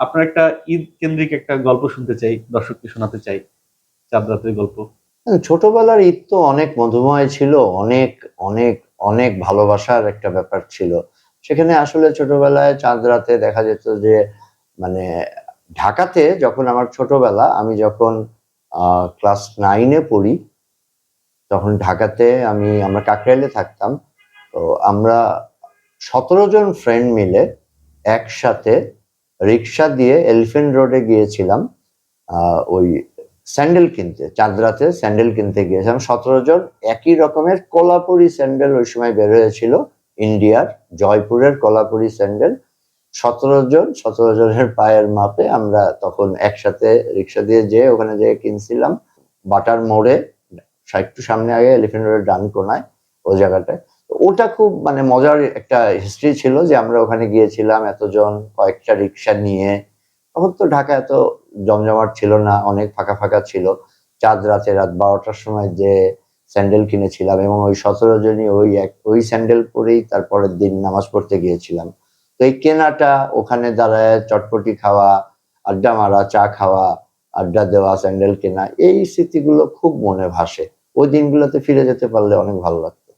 আপনার একটা ঈদ কেন্দ্রিক একটা গল্প শুনতে চাই, দর্শককে শোনাতে চাই, চাঁদ রাতের গল্প। ছোটবেলার ঈদ তো অনেক মধুময় ছিল, অনেক অনেক অনেক ভালোবাসার একটা ব্যাপার ছিল। সেখানে আসলে ছোটবেলায় চাঁদ রাতে দেখা যেত যে মানে ঢাকাতে যখন আমার ছোটবেলা, আমি যখন ক্লাস নাইনে পড়ি, তখন ঢাকাতে আমি, আমরা কাকরাইলে থাকতাম, তো আমরা সতেরো জন ফ্রেন্ড মিলে একসাথে রিক্সা দিয়ে এলিফেন্ট রোডে গিয়েছিলাম ওই স্যান্ডেল কিনতে, চাঁদরাতে স্যান্ডেল কিনতে গিয়েছিলাম। সতেরো জন একই রকমের কোলাপুরি স্যান্ডেল ওই সময় বের হয়েছিল, ইন্ডিয়ার জয়পুরের কোলাপুরি স্যান্ডেল। সতেরো জন, সতেরো জনের পায়ের মাপে আমরা তখন একসাথে রিক্সা দিয়ে যেয়ে ওখানে যেয়ে কিনছিলাম। বাটার মোড়ে, একটু সামনে আগে এলিফেন্ট রোডের ডান কোনায়, ওই জায়গাটায়। ওটা খুব মানে মজার একটা হিস্ট্রি ছিল যে আমরা ওখানে গিয়েছিলাম এতজন কয়েকটা রিক্সা নিয়ে। তখন তো ঢাকা এত জমজমাট ছিল না, অনেক ফাঁকা ফাঁকা ছিল। চাঁদ রাতে রাত বারোটার সময় যে স্যান্ডেল কিনেছিলাম এবং ওই সতেরো জনই ওই এক, ওই স্যান্ডেল পরেই তারপরের দিন নামাজ পড়তে গিয়েছিলাম। তো এই কেনাটা, ওখানে দাঁড়ায় চটপটি খাওয়া, আড্ডা মারা, চা খাওয়া, আড্ডা দেওয়া স্যান্ডেল কেনা, এই স্মৃতিগুলো খুব মনে ভাসে। ওই দিনগুলোতে ফিরে যেতে পারলে অনেক ভালো লাগতো।